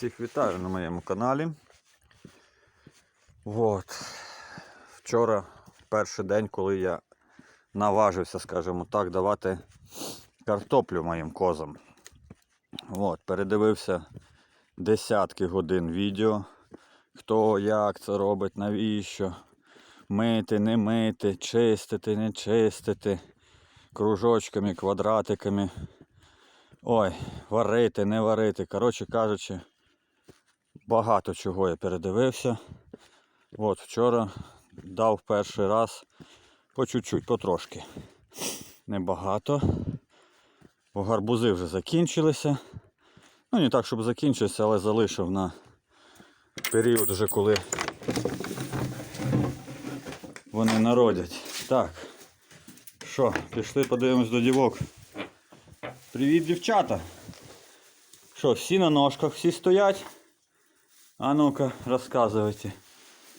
Всіх вітаю на моєму каналі. От. Вчора перший день, коли я наважився, скажімо так, давати картоплю моїм козам. От, передивився десятки годин відео. Хто як це робить, навіщо. Мити, не мити, чистити, не чистити. Кружочками, квадратиками. Ой, варити, не варити. Коротше кажучи, багато чого я передивився. От вчора дав перший раз по чуть-чуть, потрошки. Небагато. Бо гарбузи вже закінчилися. Ну, не так, щоб закінчилися, але залишив на період вже коли вони народять. Так. Що, пішли подивимось до дівок. Привіт, дівчата! Що, всі на ножках, всі стоять? А ну-ка, розказуйте,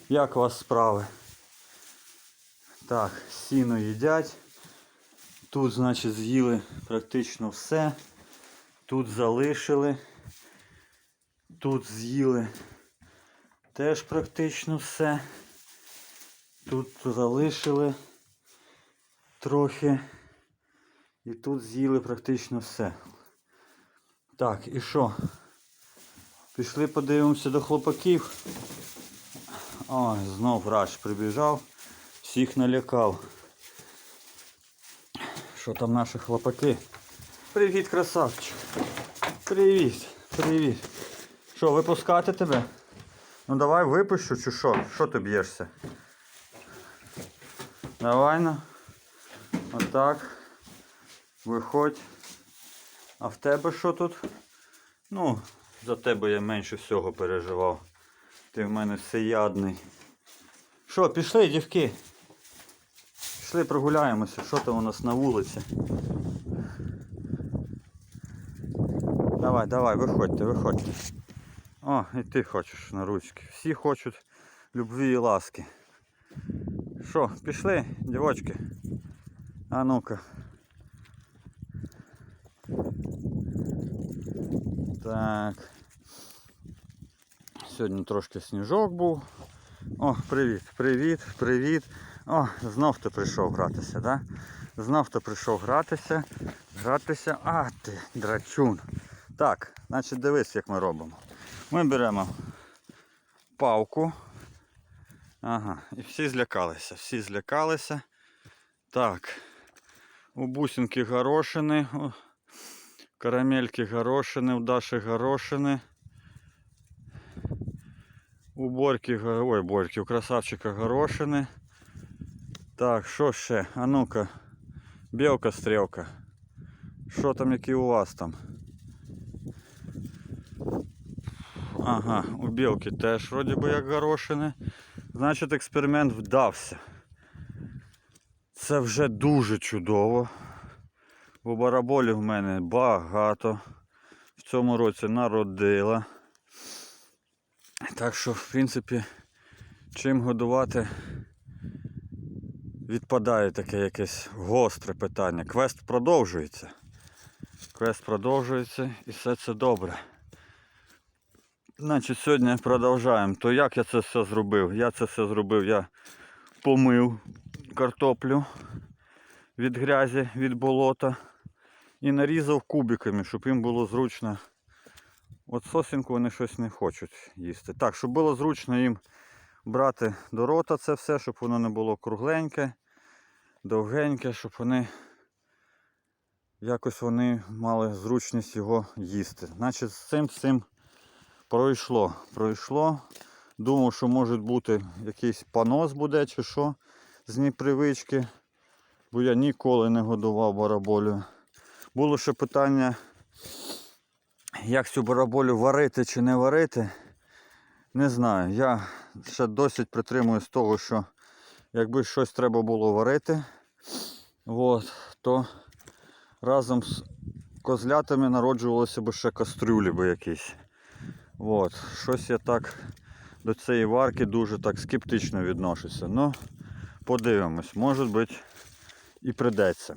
як у вас справи? Так, сіно їдять. Тут, значить, з'їли практично все. Тут залишили. Тут з'їли теж практично все. Тут залишили трохи. І тут з'їли практично все. Так, і що? Пішли подивимося до хлопаків. Ой, знов врач прибіжав, всіх налякав. Що там наші хлопаки? Привіт, красавчик. Привіт, привіт. Що, випускати тебе? Ну давай випущу чи що? Що ти б'єшся? Давай на. Отак. Виходь. А в тебе що тут? Ну, за тебе я менше всього переживав. Ти в мене всеядний. Що, пішли, дівки? Пішли прогуляємося, що там у нас на вулиці. Давай, давай, виходьте, виходьте. О, і ти хочеш на ручки. Всі хочуть любві і ласки. Що, пішли, дівочки? А ну-ка. Так. Сьогодні трошки сніжок був. О, привіт, привіт, привіт. О, знов ти прийшов гратися, да? Знов ти прийшов гратися. Гратися. А, ти, драчун. Так, значить дивись, як ми робимо. Ми беремо палку. Ага, і всі злякалися, всі злякалися. Так. У бусинки горошини. Карамельки горошини, у Даші горошини. У Борьки, ой, Борьки, у красавчика горошини. Так, що ще? А ну-ка. Білка стрілка. Що там, які у вас там? Ага, у білки теж вроді би як горошини. Значить експеримент вдався. Це вже дуже чудово. Бо бараболів в мене багато. В цьому році народила. Так що, в принципі, чим годувати відпадає таке якесь гостре питання. Квест продовжується. Квест продовжується і все це добре. Значить, сьогодні продовжуємо. То як я це все зробив? Я це все зробив, я помив картоплю від грязі, від болота і нарізав кубиками, щоб їм було зручно. От сосінку вони щось не хочуть їсти. Так, щоб було зручно їм брати до рота це все, щоб воно не було кругленьке, довгеньке, щоб вони якось вони мали зручність його їсти. Значить, з цим цим пройшло. Пройшло. Думав, що може бути якийсь понос буде чи що з непривички. Бо я ніколи не годував бараболю. Було ще питання, як цю бараболю варити чи не варити. Не знаю. Я ще досить притримуюсь того, що якби щось треба було варити, от, то разом з козлятами народжувалося б ще кастрюлі би якісь. От, щось я так до цієї варки дуже так скептично відношуся. Ну, подивимось, може бути і придеться.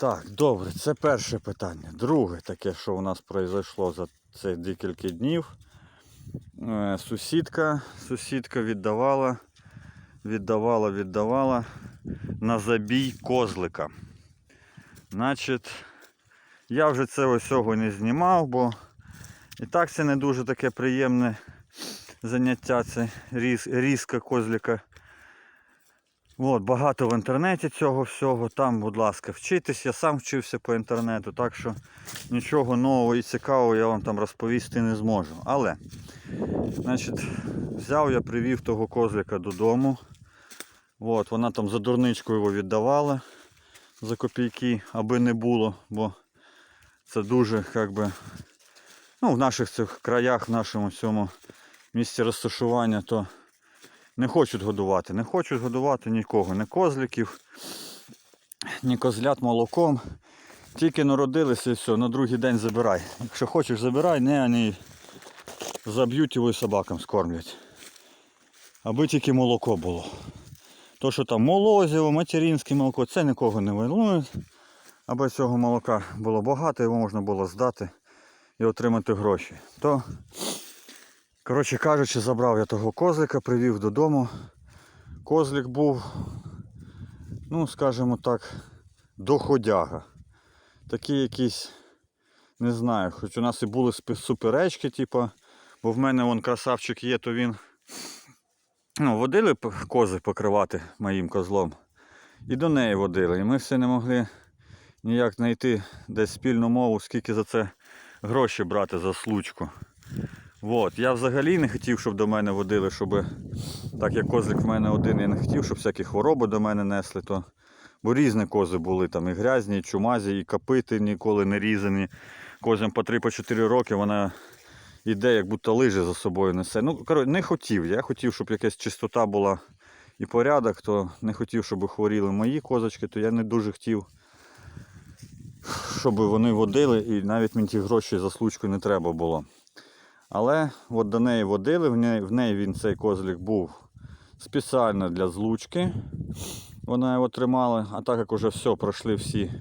Так, добре, це перше питання. Друге таке, що у нас произошло за це декілька днів. Е, Сусідка, сусідка віддавала, віддавала, віддавала на забій козлика. Значить, я вже це усього не знімав, бо і так це не дуже таке приємне заняття, це різ, різка козлика. От, багато в інтернеті цього всього. Там, будь ласка, вчитись. Я сам вчився по інтернету, так що нічого нового і цікавого я вам там розповісти не зможу. Але, значить, взяв я, привів того козлика додому. От, вона там за дурничку його віддавала за копійки, аби не було, бо це дуже як би, ну, в наших цих краях, в нашому цьому місці розташування, то не хочуть годувати. Не хочуть годувати нікого, ні козликів, ні козлят молоком. Тільки народилися і все, на другий день забирай. Якщо хочеш, забирай, не, вони заб'ють його і собакам скормлять. Аби тільки молоко було. То, що там молозиво, материнське молоко, це нікого не волнує. Аби цього молока було багато, його можна було здати і отримати гроші. То, коротше кажучи, забрав я того козлика, привів додому. Козлик був, ну, скажімо так, доходяга. Такий якийсь, не знаю, хоч у нас і були суперечки, типу, бо в мене вон красавчик є, то він ну, водили кози покривати моїм козлом. І до неї водили. І ми все не могли ніяк знайти десь спільну мову, скільки за це гроші брати за случку. От. Я взагалі не хотів, щоб до мене водили, щоб, так як козлик в мене один, я не хотів, щоб всякі хвороби до мене несли. То... Бо різні кози були, там і грязні, і чумазі, і копити ніколи не різані. Козям по 3-4 роки вона йде, як будто лижи за собою несе. Ну, коротше, не хотів. Я хотів, щоб якась чистота була і порядок, то не хотів, щоб хворіли мої козочки, то я не дуже хотів, щоб вони водили, і навіть мені ті гроші за случку не треба було. Але от до неї водили, в неї, в неї він цей козлик був спеціально для злучки. Вона його тримала, а так як вже все, пройшли всі,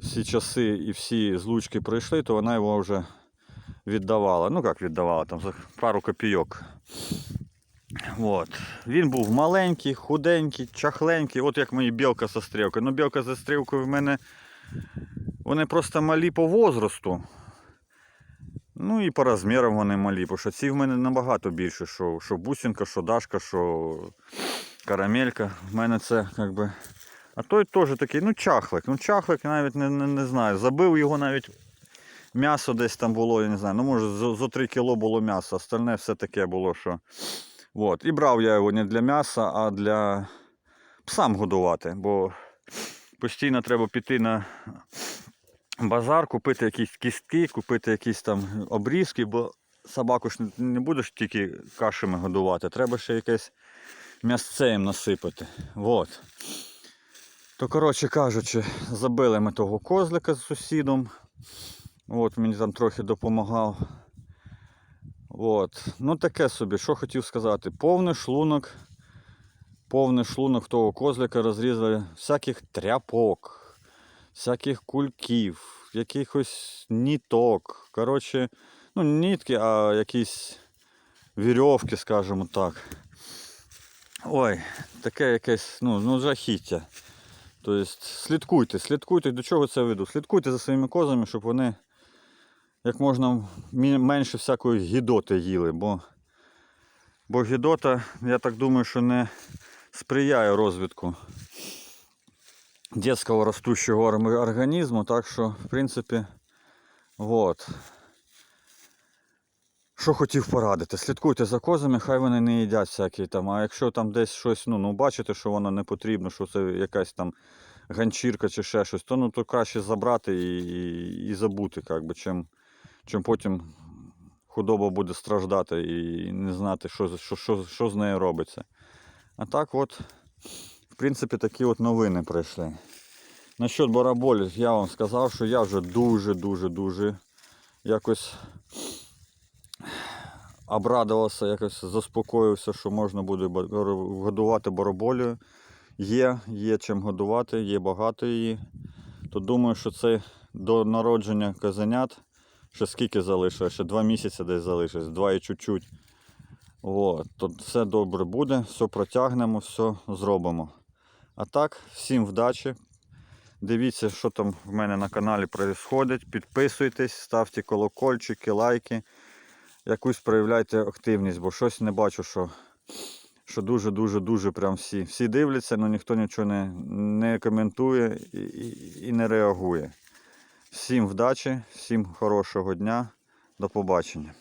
всі часи і всі злучки пройшли, то вона його вже віддавала. Ну як віддавала, там за пару копійок. От. Він був маленький, худенький, чахленький, от як мої білка со стрілкою. Ну, білка за стрілкою в мене вони просто малі по возрасту. Ну і по розмірам вони малі, бо що ці в мене набагато більше, що, що бусинка, що дашка, що карамелька. В мене це як би. А той теж такий, ну чахлик. Ну чахлик навіть не, не, не знаю. Забив його навіть м'ясо десь там було, я не знаю. Ну може зо 3 кіло було м'ясо, остальне все таке було, що. От. І брав я його не для м'яса, а для псам годувати, бо постійно треба піти на базар, купити якісь кістки, купити якісь там обрізки, бо собаку ж не- будеш тільки кашами годувати, треба ще якесь м'ясце їм насипати. От. То, коротше кажучи, забили ми того козлика з сусідом. От мені там трохи допомагав. От. Ну таке собі, що хотів сказати. Повний шлунок. Повний шлунок того козлика розрізали всяких тряпок, всяких кульків, якихось ніток. Коротше, ну нітки, а якісь вірьовки, скажімо так. Ой, таке якесь, ну, ну жахіття. Тобто слідкуйте, слідкуйте, до чого це веду. Слідкуйте за своїми козами, щоб вони як можна менше всякої гідоти їли, бо, бо гідота, я так думаю, що не сприяє розвитку дитячого ростущого орм- організму, так що, в принципі, от. Що хотів порадити, слідкуйте за козами, хай вони не їдять всякі там. А якщо там десь щось, ну, ну бачите, що воно не потрібно, що це якась там ганчірка чи ще щось, то ну то краще забрати і, і, і забути, як би, чим, чим потім худоба буде страждати і не знати, що, що, що, що з нею робиться. А так от, принципі, такі от новини прийшли. Насчет бараболів, я вам сказав, що я вже дуже-дуже-дуже якось обрадувався, якось заспокоївся, що можна буде годувати бараболію. Є, є чим годувати, є багато її. То думаю, що це до народження казанят Ще скільки залишилось? Ще два місяці десь залишилось, два і чуть-чуть. От, то все добре буде, все протягнемо, все зробимо. А так, всім вдачі. Дивіться, що там в мене на каналі відбувається. Підписуйтесь, ставте колокольчики, лайки. Якусь проявляйте активність, бо щось не бачу, що, що дуже-дуже-дуже прям всі. Всі дивляться, але ніхто нічого не, не коментує і, і, і не реагує. Всім вдачі, всім хорошого дня. До побачення.